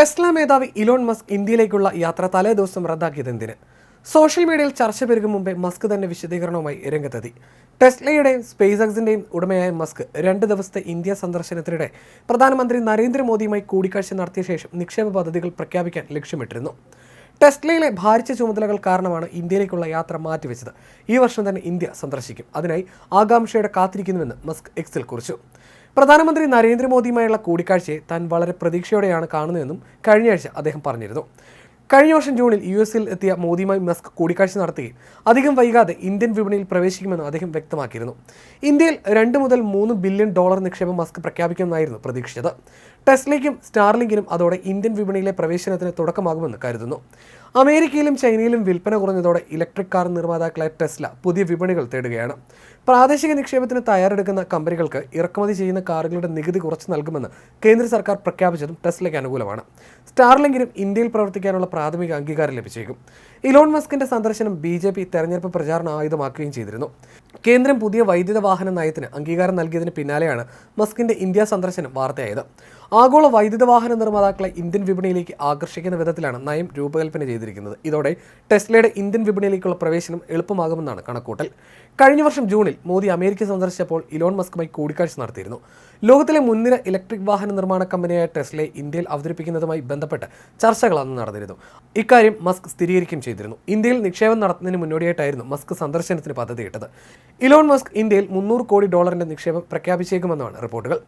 Tesla മേധാവി Elon Musk ഇന്ത്യയിലേക്കുള്ള യാത്ര തലേ ദിവസം റദ്ദാക്കിയത് എന്തിന്? സോഷ്യൽ മീഡിയയിൽ ചർച്ച പെരുകും മുമ്പേ മസ്ക് തന്നെ വിശദീകരണവുമായി രംഗത്തെത്തി. ടെസ്ലയുടെയും സ്പേസ് എക്സിന്റെയും ഉടമയായ മസ്ക് രണ്ട് ദിവസത്തെ ഇന്ത്യ സന്ദർശനത്തിനിടെ പ്രധാനമന്ത്രി നരേന്ദ്രമോദിയുമായി കൂടിക്കാഴ്ച നടത്തിയ ശേഷം നിക്ഷേപ പദ്ധതികൾ പ്രഖ്യാപിക്കാൻ ലക്ഷ്യമിട്ടിരുന്നു. ടെസ്ലയിലെ ഭാരിച്ച ചുമതലകൾ കാരണമാണ് ഇന്ത്യയിലേക്കുള്ള യാത്ര മാറ്റിവെച്ചത്. ഈ വർഷം തന്നെ ഇന്ത്യ സന്ദർശിക്കും. അതിനായി ആകാംക്ഷയോടെ കാത്തിരിക്കുന്നുവെന്ന് മസ്ക് എക്സിൽ കുറിച്ചു. പ്രധാനമന്ത്രി നരേന്ദ്രമോദിയുമായുള്ള കൂടിക്കാഴ്ചയെ താൻ വളരെ പ്രതീക്ഷയോടെയാണ് കാണുന്നതെന്നും കഴിഞ്ഞയാഴ്ച അദ്ദേഹം പറഞ്ഞിരുന്നു. കഴിഞ്ഞ വർഷം ജൂണിൽ യു എസിൽ എത്തിയ മോദിയുമായി മസ്ക് കൂടിക്കാഴ്ച നടത്തുകയും അധികം വൈകാതെ ഇന്ത്യൻ വിപണിയിൽ പ്രവേശിക്കുമെന്ന് അദ്ദേഹം വ്യക്തമാക്കിയിരുന്നു. ഇന്ത്യയിൽ രണ്ട് മുതൽ മൂന്ന് ബില്യൺ ഡോളർ നിക്ഷേപം മസ്ക് പ്രഖ്യാപിക്കുമെന്നായിരുന്നു പ്രതീക്ഷിച്ചത്. ടെസ്ലയ്ക്കും സ്റ്റാർലിങ്കിനും അതോടെ ഇന്ത്യൻ വിപണിയിലെ പ്രവേശനത്തിന് തുടക്കമാകുമെന്ന് കരുതുന്നു. അമേരിക്കയിലും ചൈനയിലും വിൽപ്പന കുറഞ്ഞതോടെ ഇലക്ട്രിക് കാർ നിർമ്മാതാക്കളായ ടെസ്ല പുതിയ വിപണികൾ തേടുകയാണ്. പ്രാദേശിക നിക്ഷേപത്തിന് തയ്യാറെടുക്കുന്ന കമ്പനികൾക്ക് ഇറക്കുമതി ചെയ്യുന്ന കാറുകളുടെ നികുതി കുറച്ച് നൽകുമെന്ന് കേന്ദ്ര സർക്കാർ പ്രഖ്യാപിച്ചതും ടെസ്ലയ്ക്ക് അനുകൂലമാണ്. സ്റ്റാർലിങ്കിനും ഇന്ത്യയിൽ പ്രവർത്തിക്കാനുള്ള പ്രാഥമിക അംഗീകാരം ലഭിച്ചേക്കും. ഇലോൺ മസ്കിന്റെ സന്ദർശനം ബി ജെ പി തെരഞ്ഞെടുപ്പ് പ്രചാരണ ആയുധമാക്കുകയും ചെയ്തിരുന്നു. കേന്ദ്രം പുതിയ വൈദ്യുത വാഹന നയത്തിന് അംഗീകാരം നൽകിയതിന് പിന്നാലെയാണ് മസ്കിന്റെ ഇന്ത്യ സന്ദർശനം വാർത്തയായത്. ആഗോള വൈദ്യുത വാഹന നിർമ്മാതാക്കളെ ഇന്ത്യൻ വിപണിയിലേക്ക് ആകർഷിക്കുന്ന വിധത്തിലാണ് നയം രൂപകൽപ്പന ചെയ്തിരിക്കുന്നത്. ഇതോടെ ടെസ്ലയുടെ ഇന്ത്യൻ വിപണിയിലേക്കുള്ള പ്രവേശനം എളുപ്പമാകുമെന്നാണ് കണക്കൂട്ടൽ. കഴിഞ്ഞ വർഷം ജൂണിൽ മോദി അമേരിക്ക സന്ദർശിച്ചപ്പോൾ ഇലോൺ മസ്കുമായി കൂടിക്കാഴ്ച നടത്തിയിരുന്നു. ലോകത്തിലെ മുൻനിര ഇലക്ട്രിക് വാഹന നിർമ്മാണ കമ്പനിയായ ടെസ്ലയെ ഇന്ത്യയിൽ അവതരിപ്പിക്കുന്നതുമായി ബന്ധപ്പെട്ട് ചർച്ചകൾ അന്ന് നടന്നിരുന്നു ഇക്കാര്യം മസ്ക് സ്ഥിരീകരിക്കുകയും ചെയ്തിരുന്നു. ഇന്ത്യയിൽ നിക്ഷേപം നടത്തുന്നതിന് മുന്നോടിയായിട്ടായിരുന്നു മസ്ക് സന്ദർശനത്തിന് പദ്ധതിയിട്ടത് ഇലോൺ മസ്ക് ഇന്ത്യയിൽ മുന്നൂറ് കോടി ഡോളറിന്റെ നിക്ഷേപം പ്രഖ്യാപിച്ചേക്കുമെന്നാണ് റിപ്പോർട്ടുകൾ.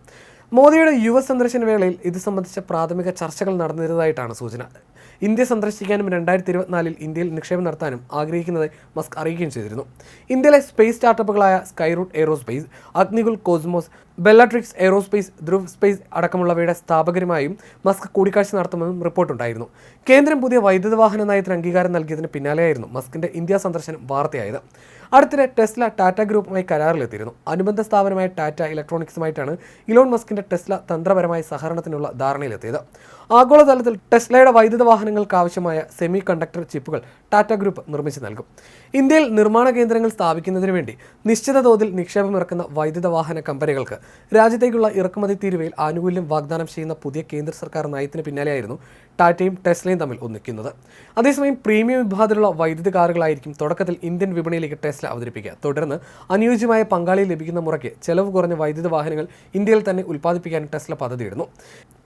മോദിയുടെ യു എസ് സന്ദർശന വേളയിൽ ഇത് സംബന്ധിച്ച പ്രാഥമിക ചർച്ചകൾ നടന്നിരുന്നതായിട്ടാണ് സൂചന. ഇന്ത്യ സന്ദർശിക്കാനും രണ്ടായിരത്തി ഇരുപത്തിനാലിൽ ഇന്ത്യയിൽ നിക്ഷേപം നടത്താനും ആഗ്രഹിക്കുന്നതായി മസ്ക് അറിയിക്കുകയും ചെയ്തിരുന്നു. ഇന്ത്യയിലെ space സ്റ്റാർട്ടപ്പുകളായ Skyroot Aerospace Agnikul Cosmos Bellatrix Aerospace Dhruv Space അടക്കമുള്ളവയുടെ സ്ഥാപകരുമായും മസ്ക് കൂടിക്കാഴ്ച നടത്തുമെന്നും റിപ്പോർട്ടുണ്ടായിരുന്നു. കേന്ദ്രം പുതിയ വൈദ്യുത വാഹന നയത്തിന് അംഗീകാരം നൽകിയതിന് പിന്നാലെയായിരുന്നു മസ്കിന്റെ ഇന്ത്യ സന്ദർശനം വാർത്തയായത്. അടുത്തിടെ ടെസ്ല ടാറ്റ ഗ്രൂപ്പുമായി കരാറിലെത്തിയിരുന്നു. അനുബന്ധ സ്ഥാപനമായ ടാറ്റ ഇലക്ട്രോണിക്സുമായിട്ടാണ് ഇലോൺ മസ്കിന്റെ ടെസ്ല തന്ത്രപരമായ സഹകരണത്തിനുള്ള ധാരണയിലെത്തിയത്. ആഗോളതലത്തിൽ ടെസ്ലയുടെ വൈദ്യുത വാഹനങ്ങൾക്ക് ആവശ്യമായ സെമി കണ്ടക്ടർ ചിപ്പുകൾ ടാറ്റ ഗ്രൂപ്പ് നിർമ്മിച്ചു നൽകും. ഇന്ത്യയിൽ നിർമ്മാണ കേന്ദ്രങ്ങൾ സ്ഥാപിക്കുന്നതിന് വേണ്ടി നിശ്ചിത തോതിൽ നിക്ഷേപമിറക്കുന്ന വൈദ്യുത വാഹന കമ്പനികൾക്ക് രാജ്യത്തേക്കുള്ള ഇറക്കുമതി തീരുവയിൽ ആനുകൂല്യം വാഗ്ദാനം ചെയ്യുന്ന പുതിയ കേന്ദ്ര സർക്കാർ നയത്തിന് പിന്നാലെയായിരുന്നു ടാറ്റയും ടെസ്ലയും തമ്മിൽ ഒന്നിക്കുന്നത്. അതേസമയം പ്രീമിയം വിഭാഗത്തിലുള്ള വൈദ്യുത കാറുകളായിരിക്കും തുടക്കത്തിൽ ഇന്ത്യൻ വിപണിയിലേക്ക് ടെസ്ല അവതരിപ്പിക്കുക. തുടർന്ന് അനുയോജ്യമായ പങ്കാളി ലഭിക്കുന്ന മുറയ്ക്ക് ചെലവ് കുറഞ്ഞ വൈദ്യുത വാഹനങ്ങൾ ഇന്ത്യയിൽ തന്നെ ഉൽപ്പാദിപ്പിക്കാൻ ടെസ്ല പദ്ധതിയിടുന്നു.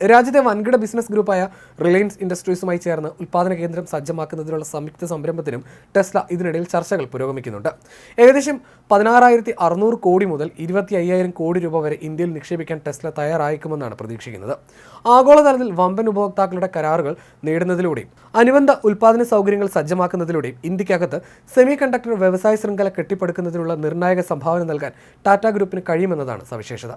രാജ്യത്തെ വൻകിട ബിസിനസ് ഗ്രൂപ്പായ റിലയൻസ് ഇൻഡസ്ട്രീസുമായി ചേർന്ന് ഉൽപ്പാദന കേന്ദ്രം സജ്ജമാക്കുന്നതിനുള്ള സംയുക്ത സംരംഭത്തിനും ടെസ്ല ഇതിനിടയിൽ ചർച്ചകൾ പുരോഗമിക്കുന്നുണ്ട്. ഏകദേശം പതിനാറായിരത്തി അറുന്നൂറ് കോടി മുതൽ ഇരുപത്തി അയ്യായിരം കോടി രൂപ വരെ ഇന്ത്യയിൽ നിക്ഷേപിക്കാൻ ടെസ്ല തയ്യാറായേക്കുമെന്നാണ് പ്രതീക്ഷിക്കുന്നത്. ആഗോളതലത്തിൽ വമ്പൻ ഉപഭോക്താക്കളുടെ കരാറുകൾ നേടുന്നതിലൂടെയും അനുബന്ധ ഉൽപ്പാദന സൗകര്യങ്ങൾ സജ്ജമാക്കുന്നതിലൂടെയും ഇന്ത്യക്കകത്ത് സെമി കണ്ടക്ടർ വ്യവസായ ശൃംഖല കെട്ടിപ്പടുക്കുന്നതിനുള്ള നിർണായക സംഭാവന നൽകാൻ ടാറ്റ ഗ്രൂപ്പിന് കഴിയുമെന്നതാണ് സവിശേഷത.